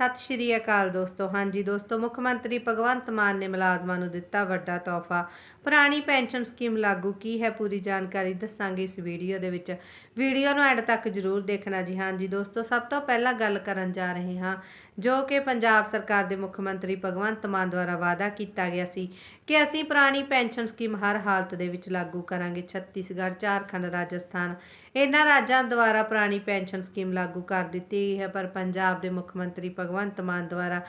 ਸਤਿ ਸ਼੍ਰੀ ਅਕਾਲ ਦੋਸਤੋ। ਹਾਂਜੀ ਦੋਸਤੋ, ਮੁੱਖ ਮੰਤਰੀ ਭਗਵੰਤ ਮਾਨ ਨੇ ਮੁਲਾਜ਼ਮਾਂ ਨੂੰ ਦਿੱਤਾ ਵੱਡਾ ਤੋਹਫਾ। ਪੁਰਾਣੀ ਪੈਨਸ਼ਨ ਸਕੀਮ ਲਾਗੂ ਕੀ ਹੈ ਪੂਰੀ ਜਾਣਕਾਰੀ ਦੱਸਾਂਗੇ ਇਸ ਵੀਡੀਓ ਦੇ ਵਿੱਚ। ਵੀਡੀਓ ਨੂੰ ਐਂਡ ਤੱਕ ਜਰੂਰ ਦੇਖਣਾ ਜੀ। ਹਾਂਜੀ ਦੋਸਤੋ, ਸਭ ਤੋਂ ਪਹਿਲਾਂ ਗੱਲ ਕਰਨ ਜਾ ਰਹੇ ਹਾਂ, ਜੋ ਕਿ ਪੰਜਾਬ ਸਰਕਾਰ ਦੇ ਮੁੱਖ ਮੰਤਰੀ ਭਗਵੰਤ ਮਾਨ ਦੁਆਰਾ ਵਾਅਦਾ ਕੀਤਾ ਗਿਆ ਸੀ ਕਿ ਅਸੀਂ ਪੁਰਾਣੀ ਪੈਨਸ਼ਨ ਸਕੀਮ ਹਰ ਹਾਲਤ ਦੇ ਵਿੱਚ ਲਾਗੂ ਕਰਾਂਗੇ। ਛੱਤੀਸਗੜ੍ਹ, ਝਾਰਖੰਡ, ਰਾਜਸਥਾਨ, ਇਹਨਾਂ ਰਾਜਾਂ ਦੁਆਰਾ ਪੁਰਾਣੀ ਪੈਨਸ਼ਨ ਸਕੀਮ ਲਾਗੂ ਕਰ ਦਿੱਤੀ ਗਈ ਹੈ, ਪਰ ਪੰਜਾਬ ਦੇ ਮੁੱਖ ਮੰਤਰੀ ਭਗਵੰਤ ਭਗਵੰਤ ਮਾਨ ਦੁਆਰਾ।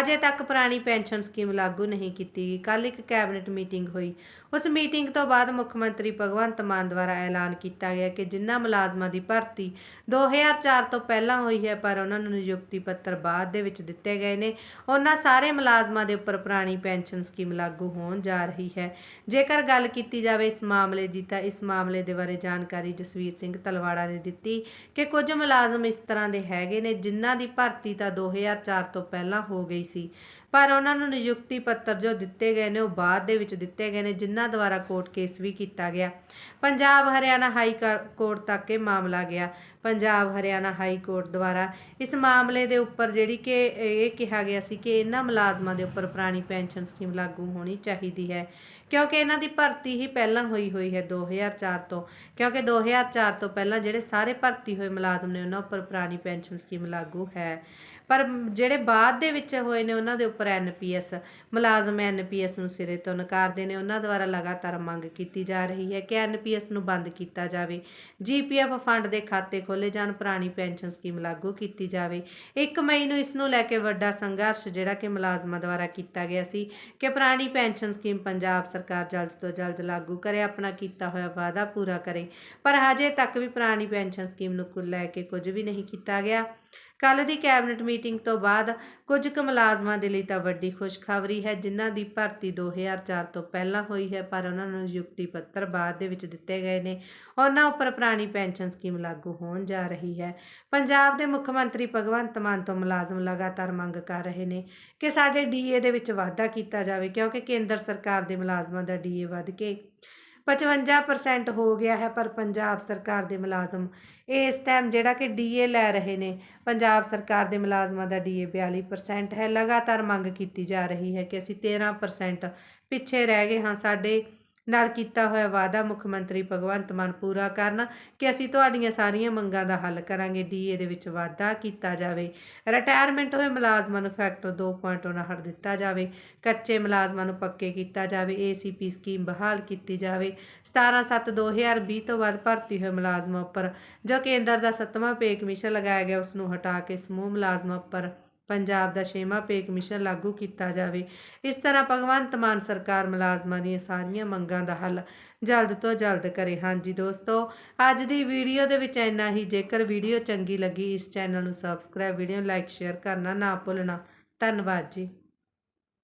ਹਜੇ ਤੱਕ ਪੁਰਾਣੀ ਪੈਨਸ਼ਨ ਸਕੀਮ ਲਾਗੂ ਨਹੀਂ ਕੀਤੀ ਗਈ। ਕੱਲ ਇੱਕ ਕੈਬਨਿਟ ਮੀਟਿੰਗ ਹੋਈ। ਉਸ ਮੀਟਿੰਗ ਤੋਂ ਬਾਅਦ ਮੁੱਖ ਮੰਤਰੀ ਭਗਵੰਤ ਮਾਨ ਦੁਆਰਾ ਐਲਾਨ ਕੀਤਾ ਗਿਆ ਕਿ ਜਿਨ੍ਹਾਂ ਮੁਲਾਜ਼ਮਾਂ ਦੀ ਭਰਤੀ 2004 ਤੋਂ ਪਹਿਲਾਂ ਹੋਈ ਹੈ, ਪਰ ਉਹਨਾਂ ਨੂੰ ਨਿਯੁਕਤੀ ਪੱਤਰ ਬਾਅਦ ਦੇ ਵਿੱਚ ਦਿੱਤੇ ਗਏ ਨੇ। ਉਹਨਾਂ ਸਾਰੇ ਮੁਲਾਜ਼ਮਾਂ ਦੇ ਉੱਪਰ ਪੁਰਾਣੀ ਪੈਨਸ਼ਨ ਸਕੀਮ ਲਾਗੂ ਹੋਣ ਜਾ ਰਹੀ ਹੈ। ਜੇਕਰ ਗੱਲ ਕੀਤੀ ਜਾਵੇ ਇਸ ਮਾਮਲੇ ਦੀ, ਤਾਂ ਇਸ ਮਾਮਲੇ ਦੇ ਬਾਰੇ ਜਾਣਕਾਰੀ ਜਸਵੀਰ ਸਿੰਘ ਤਲਵਾੜਾ ਨੇ ਦਿੱਤੀ ਕਿ ਕੁਝ ਮੁਲਾਜ਼ਮ ਇਸ ਤਰ੍ਹਾਂ ਦੇ ਹੈਗੇ ਨੇ ਜਿਨ੍ਹਾਂ ਦੀ ਭਰਤੀ ਤਾਂ 2004 ਤੋਂ ਪਹਿਲਾਂ ਹੋ ਗਈ ਸੀ, ਪਰ ਉਹਨਾਂ ਨੂੰ ਨਿਯੁਕਤੀ ਪੱਤਰ ਜੋ ਦਿੱਤੇ ਗਏ ਨੇ ਉਹ ਬਾਅਦ ਦੇ ਵਿੱਚ ਦਿੱਤੇ ਗਏ ਨੇ, ਜਿਨ੍ਹਾਂ ਦੁਆਰਾ ਕੋਰਟ ਕੇਸ ਵੀ ਕੀਤਾ ਗਿਆ। ਪੰਜਾਬ ਹਰਿਆਣਾ ਹਾਈ ਕੋਰਟ ਤੱਕ ਇਹ ਮਾਮਲਾ ਗਿਆ। ਪੰਜਾਬ ਹਰਿਆਣਾ ਹਾਈ ਕੋਰਟ ਦੁਆਰਾ ਇਸ ਮਾਮਲੇ ਦੇ ਉੱਪਰ ਜਿਹੜੀ ਕਿ ਇਹ ਕਿਹਾ ਗਿਆ ਸੀ ਕਿ ਇਹਨਾਂ ਮੁਲਾਜ਼ਮਾਂ ਦੇ ਉੱਪਰ ਪੁਰਾਣੀ ਪੈਨਸ਼ਨ ਸਕੀਮ ਲਾਗੂ ਹੋਣੀ ਚਾਹੀਦੀ ਹੈ। ਕਿਉਂਕਿ ਇਹਨਾਂ ਦੀ ਭਰਤੀ ਹੀ ਪਹਿਲਾਂ ਹੋਈ ਹੋਈ ਹੈ 2004 ਤੋਂ। ਕਿਉਂਕਿ 2004 ਤੋਂ ਪਹਿਲਾਂ ਜਿਹੜੇ ਸਾਰੇ ਭਰਤੀ ਹੋਏ ਮੁਲਾਜ਼ਮ ਨੇ ਉਹਨਾਂ ਉੱਪਰ ਪੁਰਾਣੀ ਪੈਨਸ਼ਨ ਸਕੀਮ ਲਾਗੂ ਹੈ। ਪਰ ਜਿਹੜੇ ਬਾਅਦ ਦੇ ਵਿੱਚ ਹੋਏ ਨੇ ਉਹਨਾਂ ਦੇ ਉੱਪਰ ਐਨਪੀਐਸ ਮੁਲਾਜ਼ਮ ਐਨਪੀਐਸ ਨੂੰ ਸਿਰੇ ਤੋਂ ਨਕਾਰਦੇ ਨੇ। ਉਹਨਾਂ ਦੁਆਰਾ ਲਗਾਤਾਰ ਮੰਗ ਕੀਤੀ ਜਾ ਰਹੀ ਹੈ ਕਿ ਐਨਪੀਐਸ ਨੂੰ ਬੰਦ ਕੀਤਾ ਜਾਵੇ। ਜੀਪੀਐਫ ਫੰਡ ਦੇ ਖਾਤੇ ਖੋਲੇ ਜਾਣ, ਪੁਰਾਣੀ ਪੈਨਸ਼ਨ ਸਕੀਮ ਲਾਗੂ ਕੀਤੀ ਜਾਵੇ। 1 ਮਈ ਨੂੰ ਇਸ ਨੂੰ ਲੈ ਕੇ ਵੱਡਾ ਸੰਘਰਸ਼ ਜਿਹੜਾ ਕਿ ਮੁਲਾਜ਼ਮਾਂ ਦੁਆਰਾ ਕੀਤਾ ਗਿਆ ਸੀ ਕਿ ਪੁਰਾਣੀ ਪੈਨਸ਼ਨ ਸਕੀਮ ਪੰਜਾਬ ਸਰਕਾਰ ਜਲਦ ਤੋਂ ਜਲਦ ਲਾਗੂ ਕਰੇ, ਆਪਣਾ ਕੀਤਾ ਹੋਇਆ ਵਾਅਦਾ ਪੂਰਾ ਕਰੇ। ਪਰ ਹਜੇ ਤੱਕ ਵੀ ਪੁਰਾਣੀ ਪੈਨਸ਼ਨ ਸਕੀਮ ਨੂੰ ਕੁ ਲੈ ਕੇ ਕੁਝ ਵੀ ਨਹੀਂ ਕੀਤਾ ਗਿਆ। ਕੱਲ ਦੀ ਕੈਬਨਿਟ ਮੀਟਿੰਗ ਤੋਂ ਬਾਅਦ ਕੁਝ ਕੁ ਮੁਲਾਜ਼ਮਾਂ ਦੇ ਲਈ ਤਾਂ ਵੱਡੀ ਖੁਸ਼ਖਬਰੀ ਹੈ, ਜਿਨ੍ਹਾਂ ਦੀ ਭਰਤੀ 2004 ਤੋਂ ਪਹਿਲਾਂ ਹੋਈ ਹੈ, ਪਰ ਉਹਨਾਂ ਨੂੰ ਨਿਯੁਕਤੀ ਪੱਤਰ ਬਾਅਦ ਦੇ ਵਿੱਚ ਦਿੱਤੇ ਗਏ ਨੇ। ਉਹਨਾਂ ਉੱਪਰ ਪੁਰਾਣੀ ਪੈਨਸ਼ਨ ਸਕੀਮ ਲਾਗੂ ਹੋਣ ਜਾ ਰਹੀ ਹੈ। ਪੰਜਾਬ ਦੇ ਮੁੱਖ ਮੰਤਰੀ ਭਗਵੰਤ ਮਾਨ ਤੋਂ ਮੁਲਾਜ਼ਮ ਲਗਾਤਾਰ ਮੰਗ ਕਰ ਰਹੇ ਨੇ ਕਿ ਸਾਡੇ ਡੀਏ ਦੇ ਵਿੱਚ ਵਾਧਾ ਕੀਤਾ ਜਾਵੇ, ਕਿਉਂਕਿ ਕੇਂਦਰ ਸਰਕਾਰ ਦੇ ਮੁਲਾਜ਼ਮਾਂ ਦਾ ਡੀਏ ਵੱਧ ਕੇ 55% ਹੋ ਗਿਆ ਹੈ ਪਰ ਪੰਜਾਬ ਸਰਕਾਰ ਦੇ ਮੁਲਾਜ਼ਮ। ਇਸ ਟਾਈਮ ਜਿਹੜਾ ਕਿ ਡੀਏ ਲੈ ਰਹੇ ਨੇ, ਪੰਜਾਬ ਸਰਕਾਰ ਦੇ ਮੁਲਾਜ਼ਮਾਂ ਦਾ ਡੀਏ 42% ਹੈ। ਲਗਾਤਾਰ ਮੰਗ ਕੀਤੀ ਜਾ ਰਹੀ ਹੈ ਕਿ ਅਸੀਂ 13% ਪਿੱਛੇ ਰਹਿ ਗਏ ਹਾਂ। ਸਾਡੇ ਨਾਲ ਕੀਤਾ ਹੋਇਆ ਵਾਅਦਾ ਮੁੱਖ ਮੰਤਰੀ ਭਗਵੰਤ ਮਾਨ ਪੂਰਾ ਕਰਨ ਕਿ ਅਸੀਂ ਤੁਹਾਡੀਆਂ ਸਾਰੀਆਂ ਮੰਗਾਂ ਦਾ ਹੱਲ ਕਰਾਂਗੇ ਡੀਏ ਦੇ ਵਿੱਚ ਵਾਧਾ ਕੀਤਾ ਜਾਵੇ। ਰਿਟਾਇਰਮੈਂਟ ਹੋਏ ਮੁਲਾਜ਼ਮਾਂ ਨੂੰ ਫੈਕਟਰ 2.59 ਦਿੱਤਾ ਜਾਵੇ। ਕੱਚੇ ਮੁਲਾਜ਼ਮਾਂ ਨੂੰ ਪੱਕੇ ਕੀਤਾ ਜਾਵੇ। ਏਸੀਪੀ ਸਕੀਮ ਬਹਾਲ ਕੀਤੀ ਜਾਵੇ। 17/7/2020 ਤੋਂ ਬਾਅਦ ਭਰਤੀ ਹੋਏ ਮੁਲਾਜ਼ਮਾਂ ਉੱਪਰ ਜੋ ਕੇਂਦਰ ਦਾ 7ਵਾਂ ਪੇ ਕਮਿਸ਼ਨ ਲਗਾਇਆ ਗਿਆ ਉਸ ਨੂੰ ਹਟਾ ਕੇ ਸਮੂਹ ਮੁਲਾਜ਼ਮਾਂ ਉੱਪਰ ਪੰਜਾਬ ਦਾ ਛੇਵਾਂ ਪੇ ਕਮਿਸ਼ਨ ਲਾਗੂ ਕੀਤਾ ਜਾਵੇ। ਇਸ ਤਰ੍ਹਾਂ ਭਗਵੰਤ ਮਾਨ ਸਰਕਾਰ ਮੁਲਾਜ਼ਮਾਂ ਦੀਆਂ ਸਾਰੀਆਂ ਮੰਗਾਂ ਦਾ ਹੱਲ ਜਲਦ ਤੋਂ ਜਲਦ ਕਰੇ। ਹਾਂਜੀ ਦੋਸਤੋ, ਅੱਜ ਦੀ ਵੀਡੀਓ ਦੇ ਵਿੱਚ ਇੰਨਾ ਹੀ। ਜੇਕਰ ਵੀਡੀਓ ਚੰਗੀ ਲੱਗੀ, ਇਸ ਚੈਨਲ ਨੂੰ ਸਬਸਕ੍ਰਾਈਬ ਵੀਡੀਓ ਨੂੰ ਲਾਈਕ ਸ਼ੇਅਰ ਕਰਨਾ ਨਾ ਭੁੱਲਣਾ। ਧੰਨਵਾਦ ਜੀ।